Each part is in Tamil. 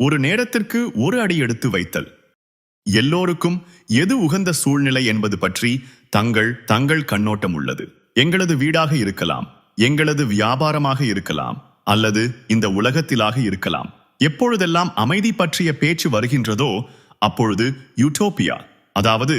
ஒரு நேரத்திற்கு ஒரு அடி எடுத்து வைத்தல். எல்லோருக்கும் எது உகந்த சூழ்நிலை என்பது பற்றி தங்கள் தங்கள் கண்ணோட்டம் உள்ளது. எங்களது வீடாக இருக்கலாம் எங்களது வியாபாரமாக இருக்கலாம் அல்லது இந்த உலகத்திலாக இருக்கலாம். எப்பொழுதெல்லாம் அமைதி பற்றிய பேச்சு வருகின்றதோ அப்பொழுது யூட்டோபியா அதாவது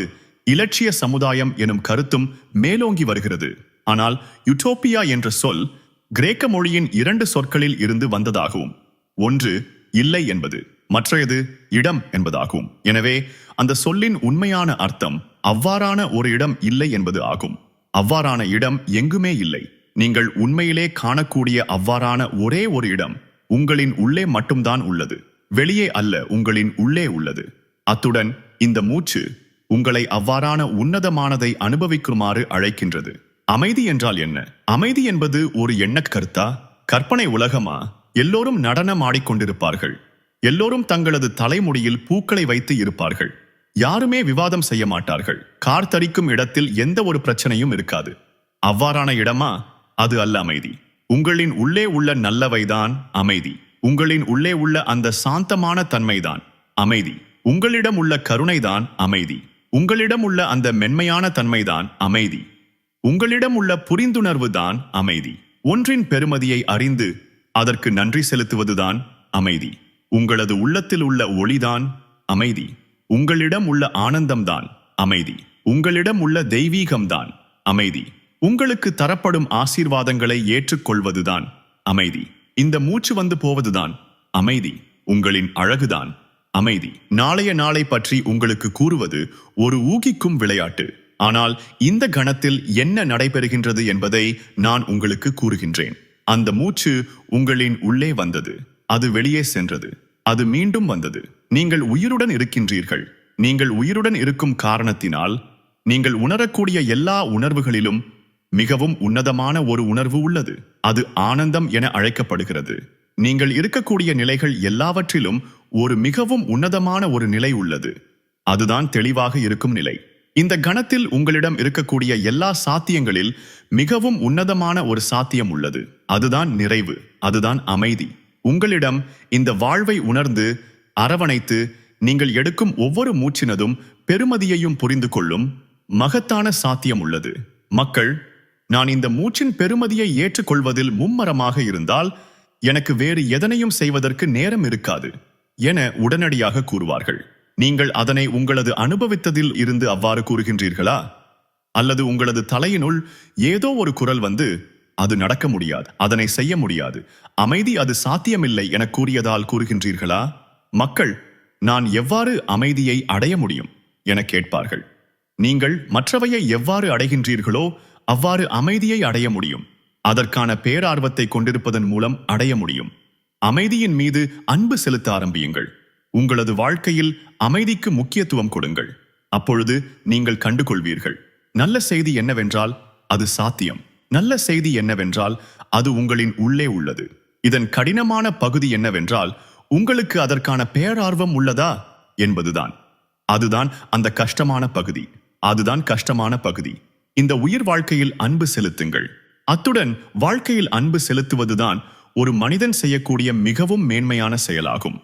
இலட்சிய சமுதாயம் எனும் கருத்தும் மேலோங்கி வருகிறது. ஆனால் யுட்டோப்பியா என்ற சொல் கிரேக்க மொழியின் இரண்டு சொற்களில் இருந்து வந்ததாகும் ஒன்று இல்லை என்பது மற்றையது இடம் என்பதாகும். எனவே அந்த சொல்லின் உண்மையான அர்த்தம் அவ்வாறான ஒரு இடம் இல்லை என்பது ஆகும். அவ்வாறான இடம் எங்குமே இல்லை. நீங்கள் உண்மையிலே காணக்கூடிய அவ்வாறான ஒரே ஒரு இடம் உங்களின் உள்ளே மட்டும்தான் உள்ளது. வெளியே அல்ல உங்களின் உள்ளே உள்ளது. அத்துடன் இந்த மூச்சு உங்களை அவ்வாறான உன்னதமானதை அனுபவிக்குமாறு அழைக்கின்றது. அமைதி என்றால் என்ன? அமைதி என்பது ஒரு எண்ணக் கருத்தா கற்பனை உலகமா? எல்லோரும் நடனம் ஆடிக்கொண்டிருப்பார்கள். எல்லோரும் தங்களது தலைமுடியில் பூக்களை வைத்து இருப்பார்கள். யாருமே விவாதம் செய்ய மாட்டார்கள். கார் தரிக்கும் இடத்தில் எந்த ஒரு பிரச்சனையும் இருக்காது. அவ்வாறான இடமா? அது அல்ல அமைதி. உங்களின் உள்ளே உள்ள நல்லவைதான் அமைதி. உங்களின் உள்ளே உள்ள அந்த சாந்தமான தன்மைதான் அமைதி. உங்களிடம் உள்ள கருணைதான் அமைதி. உங்களிடம் உள்ள அந்த மென்மையான தன்மைதான் அமைதி. உங்களிடம் உள்ள புரிந்துணர்வு தான் அமைதி. ஒன்றின் பெருமதியை அறிந்து அதற்கு நன்றி செலுத்துவதுதான் அமைதி. உங்களது உள்ளத்தில் உள்ள ஒளிதான் அமைதி. உங்களிடம் உள்ள ஆனந்தம்தான் அமைதி. உங்களிடம் உள்ள தெய்வீகம்தான் அமைதி. உங்களுக்கு தரப்படும் ஆசீர்வாதங்களை ஏற்றுக்கொள்வதுதான் அமைதி. இந்த மூச்சு வந்து போவதுதான் அமைதி. உங்களின் அழகுதான் அமைதி. நாளைய நாளை பற்றி உங்களுக்கு கூறுவது ஒரு ஊகிக்கும் விளையாட்டு. ஆனால் இந்த கணத்தில் என்ன நடைபெறுகின்றது என்பதை நான் உங்களுக்கு கூறுகின்றேன். அந்த மூச்சு உங்களின் உள்ளே வந்தது. அது வெளியே சென்றது. அது மீண்டும் வந்தது. நீங்கள் உயிருடன் இருக்கின்றீர்கள். நீங்கள் உயிருடன் இருக்கும் காரணத்தினால் நீங்கள் உணரக்கூடிய எல்லா உணர்வுகளிலும் மிகவும் உன்னதமான ஒரு உணர்வு உள்ளது. அது ஆனந்தம் என அழைக்கப்படுகிறது. நீங்கள் இருக்கக்கூடிய நிலைகள் எல்லாவற்றிலும் ஒரு மிகவும் உன்னதமான ஒரு நிலை உள்ளது. அதுதான் தெளிவாக இருக்கும் நிலை. இந்த கணத்தில் உங்களிடம் இருக்கக்கூடிய எல்லா சாத்தியங்களில் மிகவும் உன்னதமான ஒரு சாத்தியம் உள்ளது. அதுதான் நிறைவு அதுதான் அமைதி. உங்களிடம் இந்த வாழ்வை உணர்ந்து அரவணைத்து நீங்கள் எடுக்கும் ஒவ்வொரு மூச்சினதும் பெருமதியையும் புரிந்து கொள்ளும் மகத்தான சாத்தியம் உள்ளது. மக்கள் நான் இந்த மூச்சின் பெருமதியை ஏற்றுக்கொள்வதில் மும்மரமாக இருந்தால் எனக்கு வேறு எதனையும் செய்வதற்கு நேரம் இருக்காது என உடனடியாக கூறுவார்கள். நீங்கள் அதனை உங்களது அனுபவித்ததில் இருந்து அவ்வாறு கூறுகின்றீர்களா? அல்லது உங்களது தலையினுள் ஏதோ ஒரு குரல் வந்து அது நடக்க முடியாது அதனை செய்ய முடியாது. அமைதி அது சாத்தியமில்லை என கூறியதால் கூறுகின்றீர்களா? மக்கள் நான் எவ்வாறு அமைதியை அடைய முடியும்? என கேட்பார்கள். நீங்கள் மற்றவையை எவ்வாறு அடைகின்றீர்களோ அவ்வாறு அமைதியை அடைய முடியும். அதற்கான பேரார்வத்தை கொண்டிருப்பதன் மூலம் அடைய முடியும். அமைதியின் மீது அன்பு செலுத்த ஆரம்பியுங்கள். உங்களது வாழ்க்கையில் அமைதிக்கு முக்கியத்துவம் கொடுங்கள். அப்பொழுது நீங்கள் கண்டுகொள்வீர்கள். நல்ல செய்தி என்னவென்றால் அது சாத்தியம். நல்ல செய்தி என்னவென்றால் அது உங்களின் உள்ளே உள்ளது. இதன் கடினமான பகுதி என்னவென்றால் உங்களுக்கு அதற்கான பேரார்வம் உள்ளதா? என்பதுதான். அதுதான் அந்த கஷ்டமான பகுதி. அதுதான் கஷ்டமான பகுதி. இந்த உயிர் வாழ்க்கையில் அன்பு செலுத்துங்கள். அத்துடன் வாழ்க்கையில் அன்பு செலுத்துவதுதான் ஒரு மனிதன் செய்யக்கூடிய மிகவும் மேன்மையான செயலாகும்.